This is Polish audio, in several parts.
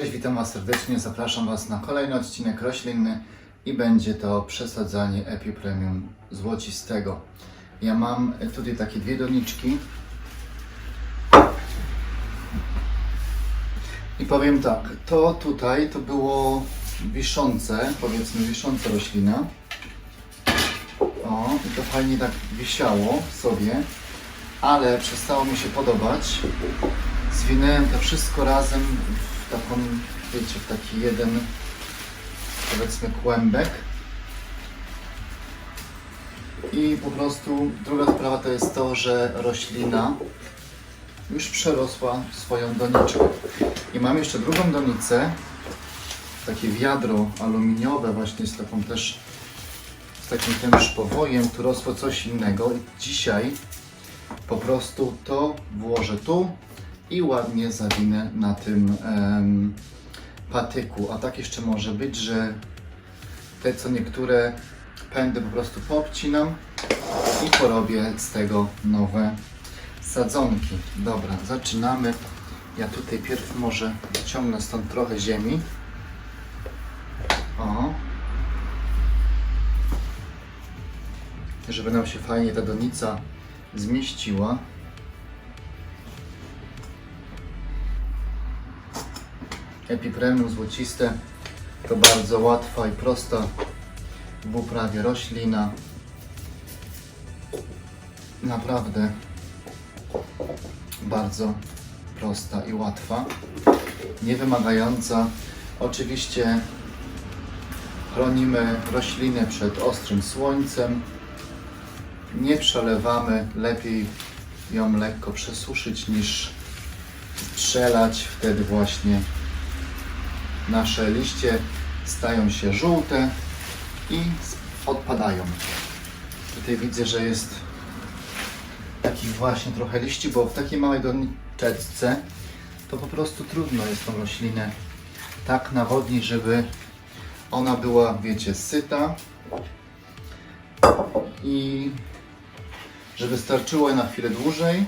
Cześć, witam Was serdecznie. Zapraszam Was na kolejny odcinek roślinny i będzie to przesadzanie Epi Premium złocistego. Ja mam tutaj takie dwie doniczki. I powiem tak, to tutaj to było wiszące, powiedzmy wisząca roślina. O, i to fajnie tak wisiało sobie, ale przestało mi się podobać. Zwinęłem to wszystko razem w taką, wiecie, w taki jeden, powiedzmy, kłębek. I po prostu druga sprawa to jest to, że roślina już przerosła swoją doniczkę. I mam jeszcze drugą donicę, takie wiadro aluminiowe właśnie z taką też, z takim też powojem, tu rosło coś innego. I dzisiaj po prostu to włożę tu i ładnie zawinę na tym em, patyku. A tak jeszcze może być, że te co niektóre pędy po prostu poobcinam i porobię z tego nowe sadzonki. Dobra, zaczynamy. Ja tutaj pierw może wyciągnę stąd trochę ziemi. O. Żeby nam się fajnie ta donica zmieściła. Epipremium złociste to bardzo łatwa i prosta w uprawie roślina. Naprawdę bardzo prosta i łatwa. Nie wymagająca. Oczywiście chronimy roślinę przed ostrym słońcem. Nie przelewamy. Lepiej ją lekko przesuszyć niż strzelać. Wtedy właśnie nasze liście stają się żółte i odpadają. Tutaj widzę, że jest takich właśnie trochę liści, bo w takiej małej doniczce to po prostu trudno jest tą roślinę tak nawodnić, żeby ona była, wiecie, syta i żeby starczyło na chwilę dłużej,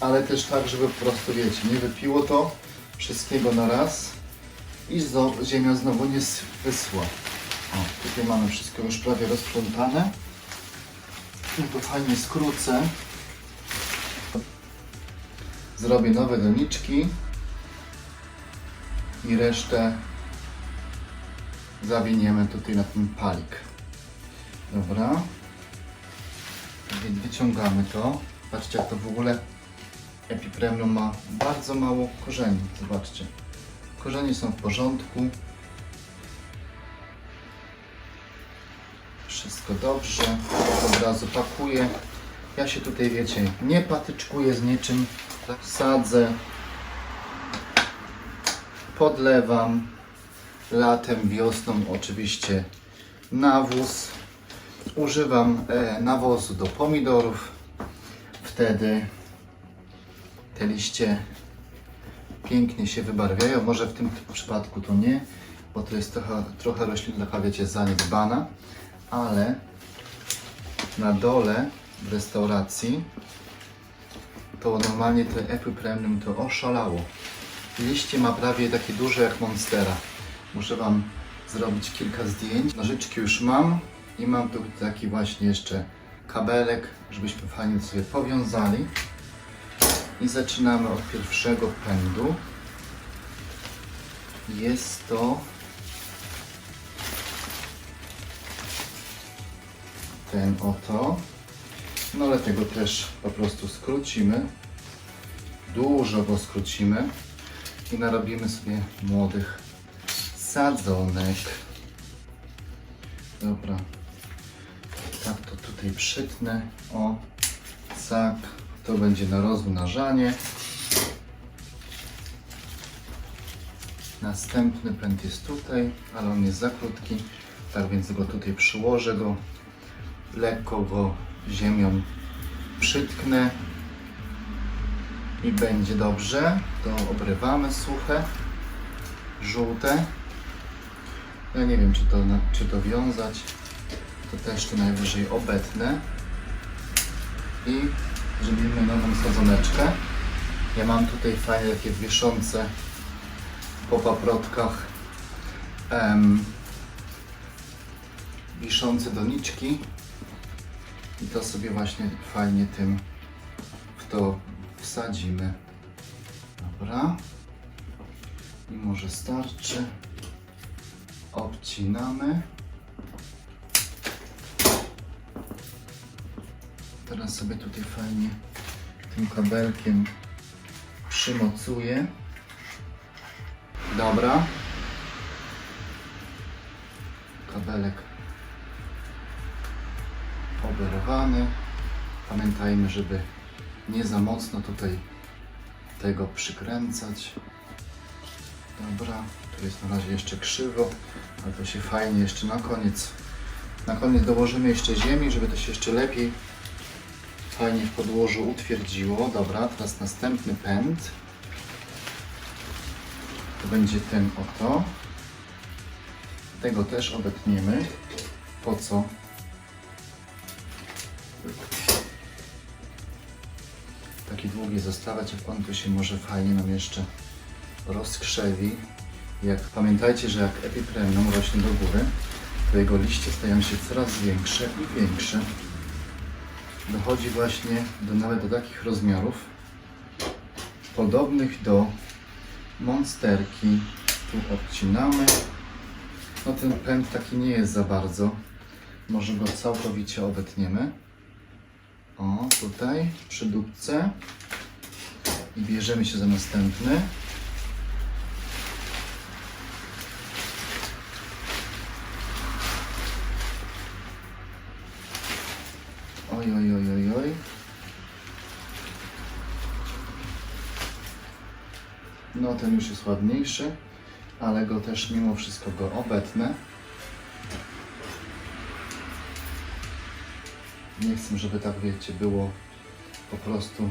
ale też tak, żeby po prostu, wiecie, nie wypiło to wszystkiego na raz i ziemia znowu nie wyschła. O, tutaj mamy wszystko już prawie rozplątane. I tu fajnie skrócę. Zrobię nowe doniczki i resztę zawiniemy tutaj na ten palik. Dobra. Więc wyciągamy to. Patrzcie jak to w ogóle Epipremium ma bardzo mało korzeni. Zobaczcie. Korzenie są w porządku. Wszystko dobrze. Od razu pakuję. Ja się tutaj, wiecie, nie patyczkuję z niczym. Sadzę. Podlewam. Latem, wiosną oczywiście nawóz. Używam e, nawozu do pomidorów. Wtedy te liście pięknie się wybarwiają. Może w tym przypadku to nie, bo to jest trochę, trochę roślina taka, wiecie, zaniedbana, ale na dole w restauracji to normalnie te Apple Premium to oszalało. Liście ma prawie takie duże jak Monstera. Muszę Wam zrobić kilka zdjęć. Nożyczki już mam i mam tu taki właśnie jeszcze kabelek, żebyśmy fajnie sobie powiązali. I zaczynamy od pierwszego pędu. Jest to ten oto. No ale tego też po prostu skrócimy. Dużo go skrócimy i narobimy sobie młodych sadzonek. Dobra. Tak to tutaj przytnę. O, tak. To będzie na rozmnażanie. Następny pęd jest tutaj, ale on jest za krótki, tak więc go tutaj przyłożę go. Lekko go ziemią przytknę i będzie dobrze. To obrywamy suche, żółte. Ja nie wiem, czy to, czy to wiązać. To też to najwyżej obetnę. I zrobimy nową sadzoneczkę. Ja mam tutaj fajne takie wiszące po paprotkach em, wiszące doniczki i to sobie właśnie fajnie tym w to wsadzimy. Dobra. I może starczy. Obcinamy. Teraz sobie tutaj fajnie tym kabelkiem przymocuję. Dobra. Kabelek oberwany. Pamiętajmy, żeby nie za mocno tutaj tego przykręcać. Dobra, tu jest na razie jeszcze krzywo, ale to się fajnie jeszcze na koniec. Na koniec dołożymy jeszcze ziemi, żeby to się jeszcze lepiej fajnie w podłożu utwierdziło. Dobra, teraz następny pęd. To będzie ten oto. Tego też obetniemy. Po co? Taki długi zostawiać, jak on tu się może fajnie nam jeszcze rozkrzewi. Jak pamiętajcie, że jak epipremnum rośnie do góry, to jego liście stają się coraz większe i większe. Dochodzi właśnie do nawet do takich rozmiarów podobnych do monsterki. Tu odcinamy. No ten pęd taki nie jest za bardzo. Może go całkowicie obetniemy. O, tutaj przy dupce. I bierzemy się za następny. Oj, oj, oj, oj, oj. No ten już jest ładniejszy, ale go też mimo wszystko go obetnę. Nie chcę, żeby tak wiecie, było po prostu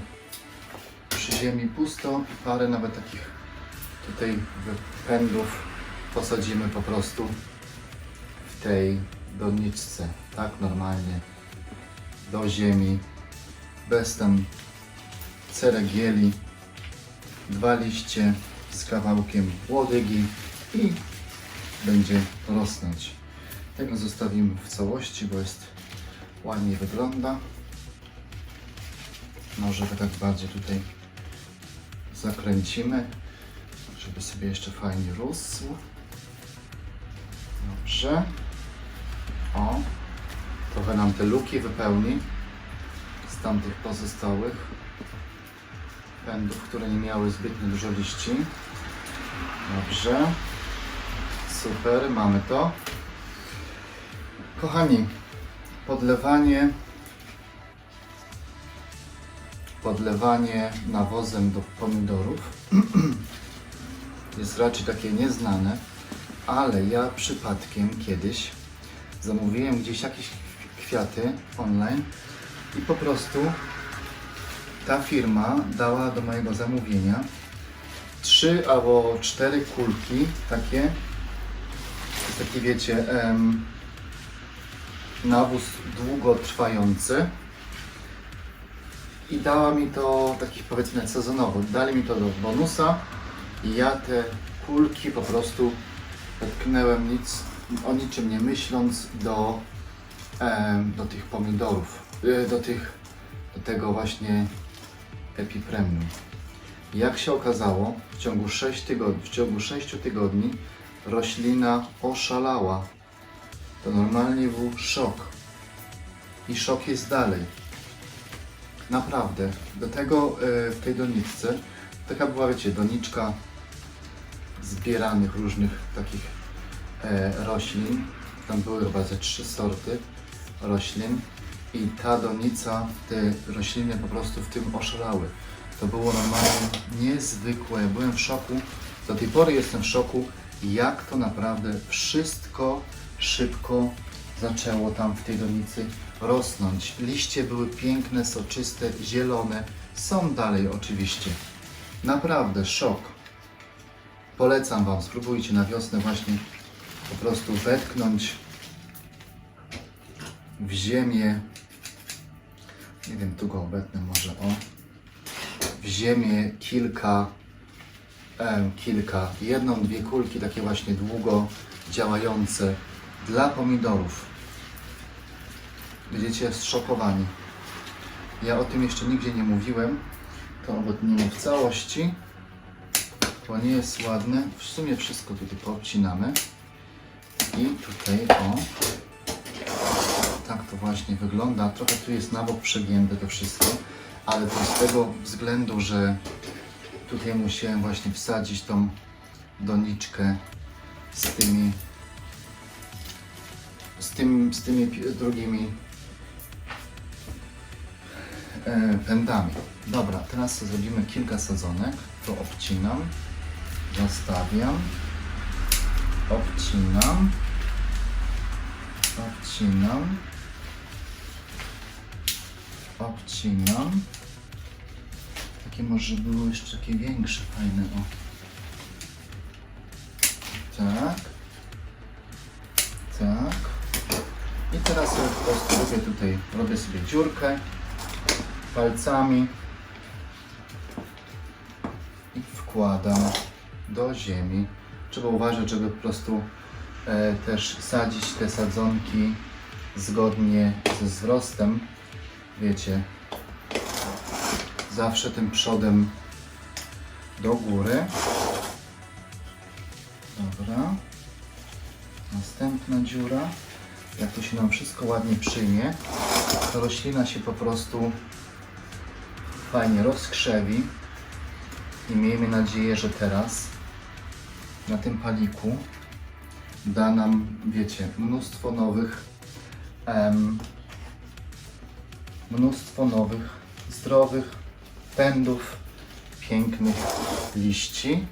przy ziemi pusto. Parę nawet takich tutaj pędów posadzimy po prostu w tej doniczce. Tak normalnie do ziemi, bez tam ceregieli, dwa liście z kawałkiem łodygi i będzie rosnąć. Tego zostawimy w całości, bo jest ładnie wygląda. Może tak bardziej tutaj zakręcimy, żeby sobie jeszcze fajnie rósł. Dobrze. O, Trochę nam te luki wypełni z tamtych pozostałych pędów, które nie miały zbytnio dużo liści. Dobrze. Super, mamy to. Kochani, podlewanie podlewanie nawozem do pomidorów jest raczej takie nieznane, ale ja przypadkiem kiedyś zamówiłem gdzieś jakieś kwiaty online i po prostu ta firma dała do mojego zamówienia trzy albo cztery kulki takie, to jest taki wiecie, em, nawóz długotrwający. I dała mi to takich powiedzmy sezonowo, dali mi to do bonusa i ja te kulki po prostu dotknęłem nic, o niczym nie myśląc do, do tych pomidorów, y, do tych, do tego właśnie epipremium. Jak się okazało, w ciągu 6 tygodni, w ciągu 6 tygodni roślina oszalała. To normalnie był szok. I szok jest dalej. Naprawdę. Do tego y, w tej doniczce, taka była, wiecie, doniczka zbieranych różnych takich e, roślin. Tam były chyba ze trzy sorty roślin i ta donica, te rośliny po prostu w tym oszalały. To było normalnie niezwykłe. Ja byłem w szoku. Do tej pory jestem w szoku, jak to naprawdę wszystko szybko zaczęło tam w tej donicy rosnąć. Liście były piękne, soczyste, zielone. Są dalej oczywiście. Naprawdę szok. Polecam Wam, spróbujcie na wiosnę właśnie po prostu wetknąć w ziemię. Nie wiem, tu go obetnę może o. w ziemię kilka, kilka, jedną, dwie kulki takie właśnie długo działające dla pomidorów. Będziecie zszokowani. Ja o tym jeszcze nigdzie nie mówiłem. To obetniemy w całości. To nie jest ładne. W sumie wszystko tutaj poobcinamy. I tutaj o. Tak to właśnie wygląda. Trochę tu jest na bok przegięte to wszystko. Ale to z tego względu, że tutaj musiałem właśnie wsadzić tą doniczkę z tymi z, tym, z tymi drugimi e, pędami. Dobra, teraz zrobimy kilka sadzonek. To obcinam, zostawiam, obcinam, obcinam, obcinam. Takie może było jeszcze takie większe, fajne, o. Tak. Tak. I teraz po prostu robię tutaj, robię sobie dziurkę palcami i wkładam do ziemi. Trzeba uważać, żeby po prostu e, też sadzić te sadzonki zgodnie ze wzrostem. Wiecie, zawsze tym przodem do góry. Dobra. Następna dziura. Jak to się nam wszystko ładnie przyjmie, to roślina się po prostu fajnie rozkrzewi. I miejmy nadzieję, że teraz na tym paliku da nam, wiecie, mnóstwo nowych, em, mnóstwo nowych, zdrowych pędów, pięknych liści.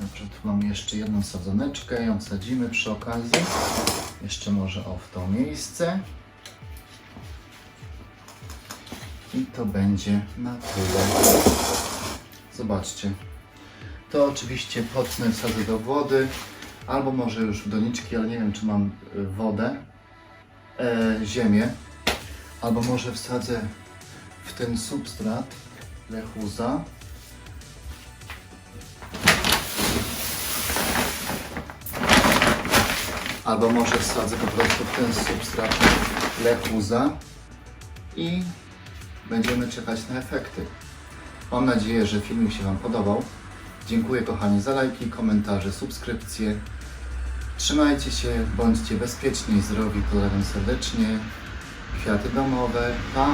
Dobrze, tu mamy jeszcze jedną sadzoneczkę, ją sadzimy przy okazji. Jeszcze może o w to miejsce. I to będzie na tyle. Zobaczcie. To oczywiście potnę wsadzę do wody, albo może już w doniczki, ale nie wiem czy mam y, wodę, e, ziemię, albo może wsadzę w ten substrat lechuza. Albo może wsadzę po prostu w ten substrat lechuza i będziemy czekać na efekty. Mam nadzieję, że filmik się Wam podobał. Dziękuję kochani za lajki, komentarze, subskrypcje. Trzymajcie się, bądźcie bezpieczni i zdrowi. Pozdrawiam serdecznie. Kwiaty domowe. Pa!